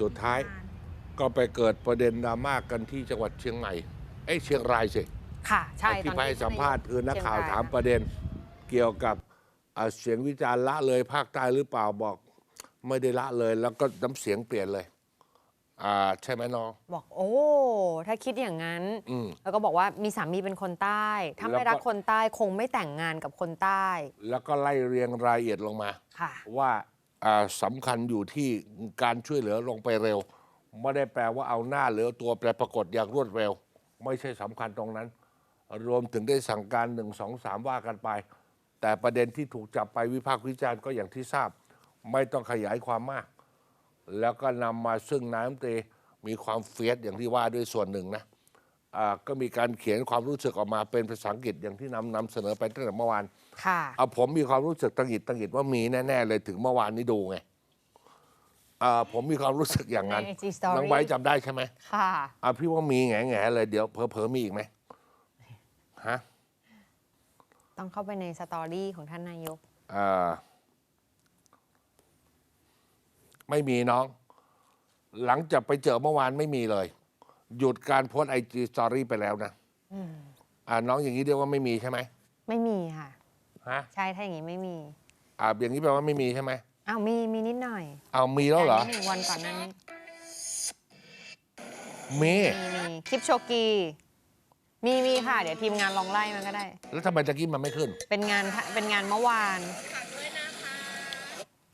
สุดท้ายก็ไปเกิดประเด็นดราม่ากันที่จังหวัดเชียงใหม่เอ้ยเชียงรายสิค่ะใช่ที่ตอนไปนี้ให้สัมภาษณ์คือนักข่าวเชียงรถามประเด็นเกี่ยวกับอ่าเสียงวิจารณ์ละเลยภาคใต้หรือเปล่าบอก ไม่ได้ละเลย แล้วก็น้ำเสียงเปลี่ยนเลยอ่าใช่ไหมน้องบอกโอ้ถ้าคิดอย่างนั้นอืมแล้วก็บอกว่ามีสามีเป็นคนใต้ ถ้าแล้วไม่ก็รักคนใต้คงไม่แต่งงานกับคนใต้ แล้วก็ไล่เรียงรายละเอียดลงมาค่ะว่าอ่า สำคัญอยู่ที่การช่วยเหลือลงไปเร็ว ไม่ได้แปลว่าเอาหน้าเหรือตัวแปรปรากฏอย่างรวดเร็ว ไม่ใช่สำคัญตรงนั้น รวมถึงได้สั่งการหนึ่งสองสามว่ากันไป แต่ประเด็นที่ถูกจับไปวิพากษ์วิจารณ์ก็อย่างที่ทราบ ไม่ต้องขยายความมาก แล้วก็นำมาซึ่งนายกรัฐมตรีมีความเฟียสอย่างที่ว่าด้วยส่วนหนึ่งนะ ก็มีการเขียนความรู้สึกออกมาเป็นภาษาอังกฤษอย่างที่นำนำเสนอไปตั้งแต่เมื่อวานค่ะเอาผมมีความรู้สึกตังหงิดตังหงิดว่ามีแน่ๆเลยถึงเมื่อวานนี้ดูไงอ่าผมมีความรู้สึกอย่างนั้นใน IG Story น้องไบร์ทจำได้ใช่ไหมค่ะอ่าพี่ว่ามีแง่แง่ๆเลยเดี๋ยวเผลอๆมีอีกไหมฮะต้องเข้าไปในสตอรี่ของท่านนายกอ่าไม่มีน้อง หลังจากไปเจอเมื่อวานไม่มีเลย หยุดการโพสไอจีสตอรี่ไปแล้วนะอ่าน้องอย่างนี้เรียกว่าไม่มีใช่ไหมไม่มีค่ะ ฮะใช่ถ้าอย่างนี้ไม่มี อ่าอย่างนี้แปลว่าไม่มีใช่ไหมอ้าวมีมีนิดหน่อยเอามีแล้วเหรอ แต่นิดหนึ่งวันก่อนหนั้นมี มีมีคลิปโชกี มีมีค่ะ เดี๋ยวทีมงานลองไล่มันก็ได้ แล้วทำไมตะกี้มันไม่ขึ้น เป็นงานเป็นงานเมื่อวาน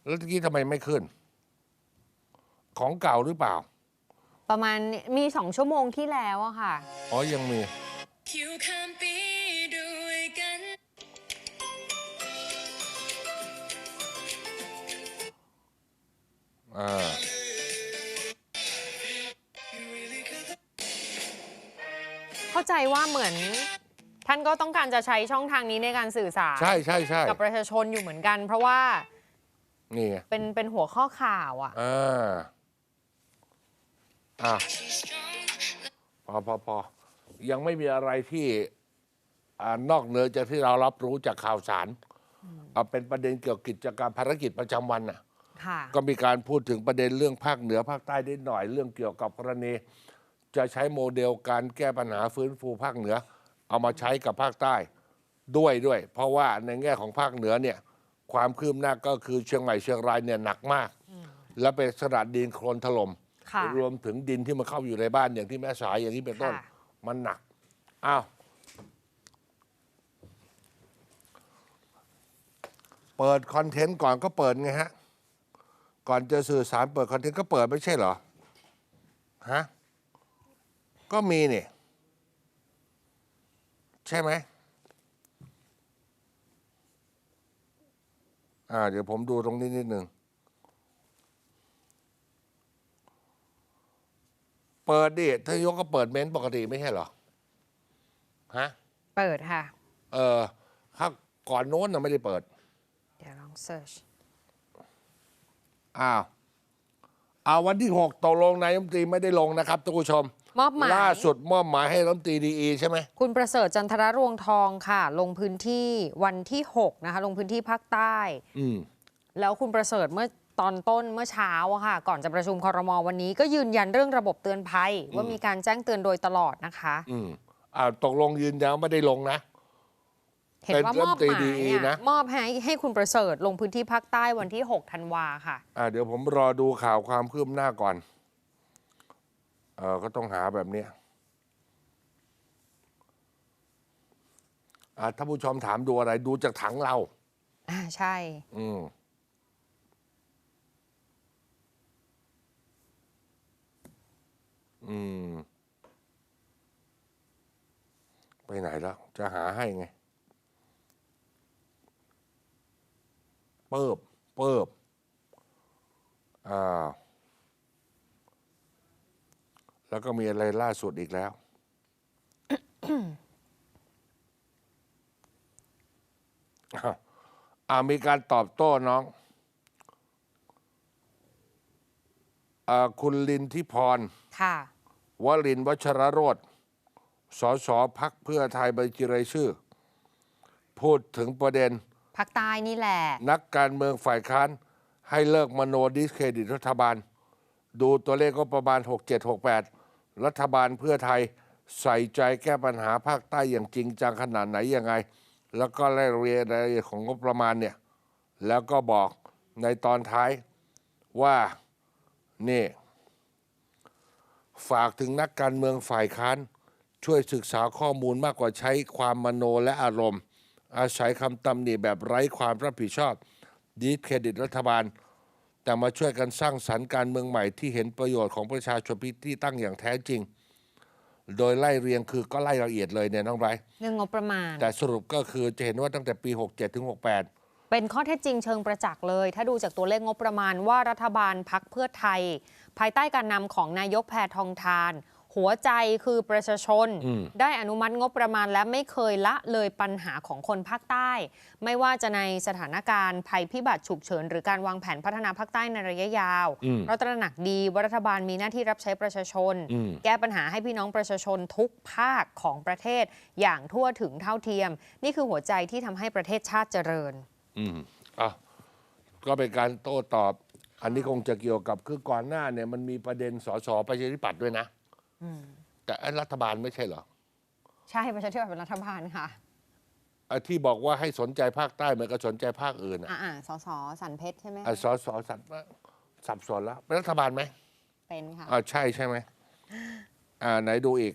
แล้วตะกี้ทำไมไม่ขึ้น ของเก่าหรือเปล่า ประมาณมีสองชั่วโมงที่แล้วอะค่ะ อ๋อ ยังมีอยู่ข้ามปีด้วยกัน อ่า เข้าใจว่าเหมือน ท่านก็ต้องการจะใช้ช่องทางนี้ในการสื่อสารใช่ใช่ใช่กับประชาชนอยู่เหมือนกัน เพราะว่านี่ไงเป็นเป็นหัวข้อข่าวอะอ่า อะพอพอพอยังไม่มีอะไรที่อ่านอกเหนือจากที่เรารับรู้จากข่าวสารเอาเป็นประเด็นเกี่ยวกับกิจกรรมภารกิจประจำวันน่ะ ค่ะ ก็มีการพูดถึงประเด็นเรื่องภาคเหนือภาคใต้นิดหน่อยเรื่องเกี่ยวกับกรณี จะใช้โมเดลการแก้ปัญหาฟื้นฟูภาคเหนือ เอามาใช้กับภาคใต้ด้วยด้วย เพราะว่าในแง่ของภาคเหนือเนี่ยความคืบหน้าก็คือเชียงใหม่เชียงรายเนี่ยหนักมาก และเป็นสระดินโคลนถล่มค่ะ รวมถึงดินที่มันเข้าอยู่ในบ้านอย่างที่แม่สายอย่างนี้เป็นต้นค่ะมันหนักอ้าวเปิดคอนเทนต์ก่อนก็เปิดไงฮะ ก่อนจะสื่อสารเปิดคอนเทนต์ก็เปิดไม่ใช่เหรอฮะก็มีนี่ใช่ไหมอ่าเดี๋ยวผมดูตรงนี้นิดหนึ่ง เปิดดิทายกก็เปิดเม้นต์ปกติไม่ใช่เหรอ ฮะ เปิดค่ะ เออถ้าก่อนโน้นน่ะไม่ได้เปิด เดี๋ยวลองเซิร์ช อ้าว เอาวันที่หกตกลงนายรัฐมนตรีไม่ได้ลงนะครับทุกผู้ชม มอบหมาย ล่าสุดมอบหมายให้รัฐมนตรีดีใช่ไหม คุณประเสริฐจันทรรวงทองค่ะ ลงพื้นที่วันที่ 6 นะคะ ลงพื้นที่ภาคใต้ อืม แล้วคุณประเสริฐเมื่อ ตอนต้นเมื่อเช้าอะค่ะ ก่อนจะประชุมคอรมอวันนี้ก็ยืนยันเรื่องระบบเตือนภัย ว่ามีการแจ้งเตือนโดยตลอดนะคะ อืมอ่าตกลงยืนยันว่าไม่ได้ลงนะ เห็นว่ามอบหเป็นมายรัฐมนตรีดีอะนะมอบให้ให้คุณประเสริฐลงพื้นที่ภาคใต้วันที่ 6 ธันวาค่ะ อ่าเดี๋ยวผมรอดูข่าวความคืบหน้าก่อนเออก็ต้องหาแบบเนี้ยอ่าถ้าผู้ชมถามดูอะไรดูจากถังเรา อ่าใช่ อืม ไปไหนแล้ว จะหาให้ไง เปิบ เปิบอ่าแล้วก็มีอะไรล่าสุดอีกแล้วอ้าวอ่ามีการตอบโต้น้องอาคุณลินทิพร ค่ะ วลินทร์วัชรโรธ สสพักเพื่อไทยบัญชีรายชื่อ พูดถึงประเด็นภาคใต้นี่แหละ นักการเมืองฝ่ายค้าน ให้เลิกมโนดิสเครดิตรัฐบาล ดูตัวเลขก็ประมาณ 6768 รัฐบาลเพื่อไทยใส่ใจแก้ปัญหาภาคใต้อย่างจริงจังขนาดไหนยังไง แล้วก็รายละเอียดรายละเอียดของงบประมาณเนี่ย แล้วก็บอกในตอนท้ายว่านี่ ฝากถึงนักการเมืองฝ่ายค้าน ช่วยศึกษาข้อมูลมากกว่าใช้ความมโนและอารมณ์ อาศัยคำตำหนิแบบไร้ความรับผิดชอบดีเครดิตรัฐบาล แต่มาช่วยกันสร้างสรรค์การเมืองใหม่ที่เห็นประโยชน์ของประชาชนที่ตั้งอย่างแท้จริง โดยไล่เรียงคือก็ไล่ละเอียดเลยเนี่ยน้องไบรท์เรื่องงบประมาณ แต่สรุปก็คือจะเห็นว่าตั้งแต่ปี 67 ถึง 68 เป็นข้อเท็จจริงเชิงประจักษ์เลย ถ้าดูจากตัวเลขงบประมาณว่ารัฐบาลพักเพื่อไทย ภายใต้การนำของนายกแพทองทาน หัวใจคือประชาชนอืมได้อนุมัติงบประมาณและไม่เคยละเลยปัญหาของคนภาคใต้ ไม่ว่าจะในสถานการณ์ภัยพิบัติฉุกเฉิน หรือการวางแผนพัฒนาภาคใต้ในระยะยาวอืมเราตระหนักดีว่ารัฐบาลมีหน้าที่รับใช้ประชาชนอืมแก้ปัญหาให้พี่น้องประชาชนทุกภาคของประเทศ อย่างทั่วถึงเท่าเทียม นี่คือหัวใจที่ทำให้ประเทศชาติเจริญ อืมอะก็เป็นการโต้ตอบ อันนี้คงจะเกี่ยวกับคือก่อนหน้าเนี่ยมันมีประเด็นสสประชาธิปัตย์ด้วยนะ แต่ไอ้รัฐบาลไม่ใช่เหรอ ใช่ประชาธิปัตย์เป็นรัฐบาลค่ะไอ้ที่บอกว่าให้สนใจภาคใต้มันก็สนใจภาคอื่นอะอ่าสสสันเพชรใช่ไหมไอ้สสสัตว์สับสนแล้วเป็นรัฐบาลไหมเป็นค่ะอ่าใช่ใช่ไหมอ่าไหนดูอีก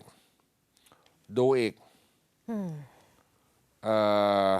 ดูอีกอืมเอ่อ